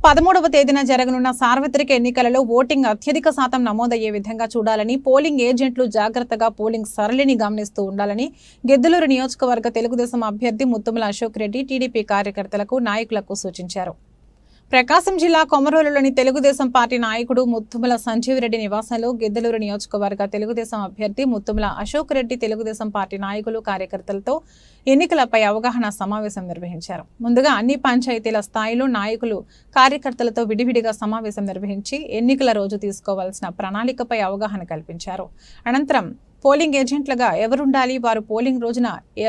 పదమూడవ తేదీన జరగనున్న సార్వత్రిక ఎన్నికలలో ఓటింగ్ అత్యధిక శాతం నమోదయ్యే విధంగా చూడాలని పోలింగ్ ఏజెంట్లు జాగ్రత్తగా పోలింగ్ సరళిని గమనిస్తూ ఉండాలని గిద్దలూరు నియోజకవర్గ తెలుగుదేశం అభ్యర్థి ముత్తుమల అశోక్ రెడ్డి టీడీపీ కార్యకర్తలకు నాయకులకు సూచించారు. ప్రకాశం జిల్లా కొమరోలులోని తెలుగుదేశం పార్టీ నాయకుడు ముత్తుమల సంజీవిరెడ్డి నివాసంలో గిద్దలూరు నియోజకవర్గ తెలుగుదేశం అభ్యర్థి ముత్తుమల అశోక్ రెడ్డి తెలుగుదేశం పార్టీ నాయకులు కార్యకర్తలతో ఎన్నికలపై అవగాహన సమావేశం నిర్వహించారు. ముందుగా అన్ని పంచాయతీల స్థాయిలో నాయకులు కార్యకర్తలతో విడివిడిగా సమావేశం నిర్వహించి ఎన్నికల రోజు తీసుకోవాల్సిన ప్రణాళికపై అవగాహన కల్పించారు. అనంతరం పోలింగ్ ఏజెంట్లుగా ఎవరుండాలి? వారు పోలింగ్ రోజున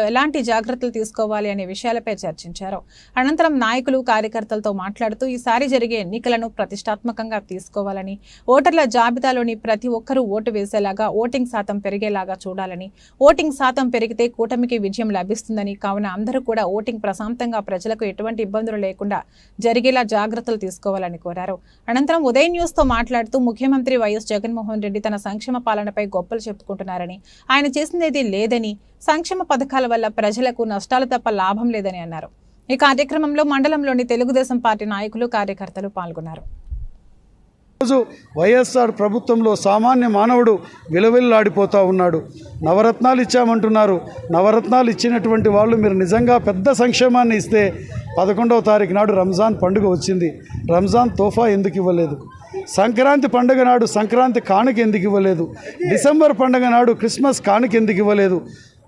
ఎలాంటి జాగ్రత్తలు తీసుకోవాలి అనే విషయాలపై చర్చించారు. అనంతరం నాయకులు కార్యకర్తలతో మాట్లాడుతూ ఈసారి జరిగే ఎన్నికలను ప్రతిష్టాత్మకంగా తీసుకోవాలని ఓటర్ల జాబితాలోని ప్రతి ఒక్కరూ ఓటు వేసేలాగా ఓటింగ్ శాతం పెరిగేలాగా చూడాలని ఓటింగ్ శాతం పెరిగితే కూటమికి విజయం లభిస్తుందని కావున అందరూ కూడా ఓటింగ్ ప్రశాంతంగా ప్రజలకు ఎటువంటి ఇబ్బందులు లేకుండా జరిగేలా జాగ్రత్తలు తీసుకోవాలని కోరారు. అనంతరం ఉదయ న్యూస్తో మాట్లాడుతూ ముఖ్యమంత్రి వైఎస్ జగన్మోహన్ రెడ్డి తన సంక్షేమ పాలనపై గొప్పలు చెప్పుకుంటున్నారు. చెప్పుకుంటున్నారని ఆయన చేసినది లేదని సంక్షేమ పథకాల వల్ల ప్రజలకు నష్టాలు తప్ప లాభం లేదని అన్నారు. ఈ కార్యక్రమంలో మండలంలోని తెలుగుదేశం పార్టీ నాయకులు కార్యకర్తలు పాల్గొన్నారు. రోజు వైఎస్ఆర్ ప్రభుత్వంలో సామాన్య మానవుడు విలవిల్లాడిపోతూ ఉన్నాడు. నవరత్నాలు ఇచ్చామంటున్నారు. నవరత్నాలు ఇచ్చినటువంటి వాళ్ళు మీరు నిజంగా పెద్ద సంక్షేమాన్ని ఇస్తే పదకొండవ తారీఖు నాడు రంజాన్ పండుగ వచ్చింది. రంజాన్ తోఫా ఎందుకు ఇవ్వలేదు? సంక్రాంతి పండుగ నాడు సంక్రాంతి కానుక ఎందుకు ఇవ్వలేదు? డిసెంబర్ పండుగ నాడు క్రిస్మస్ కానుక ఎందుకు ఇవ్వలేదు?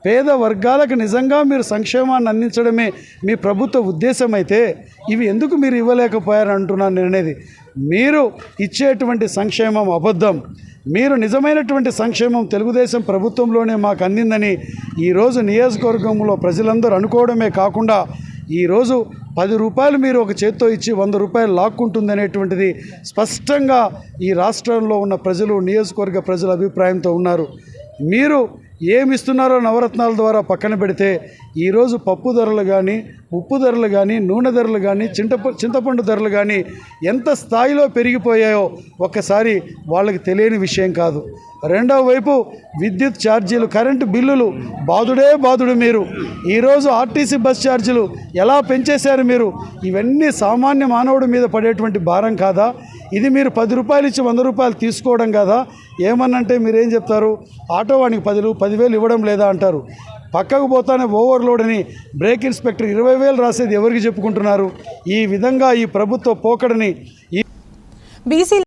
పేద వర్గాలకు నిజంగా మీరు సంక్షేమాన్ని అందించడమే మీ ప్రభుత్వ ఉద్దేశం అయితే ఇవి ఎందుకు మీరు ఇవ్వలేకపోయారని అంటున్నాను నేనేది మీరు ఇచ్చేటువంటి సంక్షేమం అబద్ధం. మీరు నిజమైనటువంటి సంక్షేమం తెలుగుదేశం ప్రభుత్వంలోనే మాకు అందిందని ఈరోజు నియోజకవర్గంలో ప్రజలందరూ అనుకోవడమే కాకుండా ఈరోజు పది రూపాయలు మీరు ఒక చేత్తో ఇచ్చి వంద రూపాయలు లాక్కుంటుందనేటువంటిది స్పష్టంగా ఈ రాష్ట్రంలో ఉన్న ప్రజలు నియోజకవర్గ ప్రజల అభిప్రాయంతో ఉన్నారు. మీరు ఏమి ఇస్తున్నారో నవరత్నాల ద్వారా పక్కన పెడితే ఈరోజు పప్పు ధరలు కానీ ఉప్పు ధరలు కానీ నూనె ధరలు కానీ చింతప చింతపండు ధరలు కానీ ఎంత స్థాయిలో పెరిగిపోయాయో ఒక్కసారి వాళ్ళకి తెలియని విషయం కాదు. రెండవ వైపు విద్యుత్ ఛార్జీలు కరెంటు బిల్లులు బాదుడే బాధుడు మీరు. ఈరోజు ఆర్టీసీ బస్ ఛార్జీలు ఎలా పెంచేశారు మీరు? ఇవన్నీ సామాన్య మానవుడి మీద పడేటువంటి భారం కాదా? ఇది మీరు పది రూపాయలు ఇచ్చి వంద రూపాయలు తీసుకోవడం కదా? ఏమన్నంటే మీరేం చెప్తారు? ఆటో వానికి పది పదివేలు ఇవ్వడం లేదా అంటారు. పక్కకు పోతానే ఓవర్లోడ్ అని బ్రేక్ ఇన్స్పెక్టర్ ఇరవై వేలు రాసేది ఎవరికి చెప్పుకుంటున్నారు? ఈ విధంగా ఈ ప్రభుత్వ పోకడని ఈ బీసీ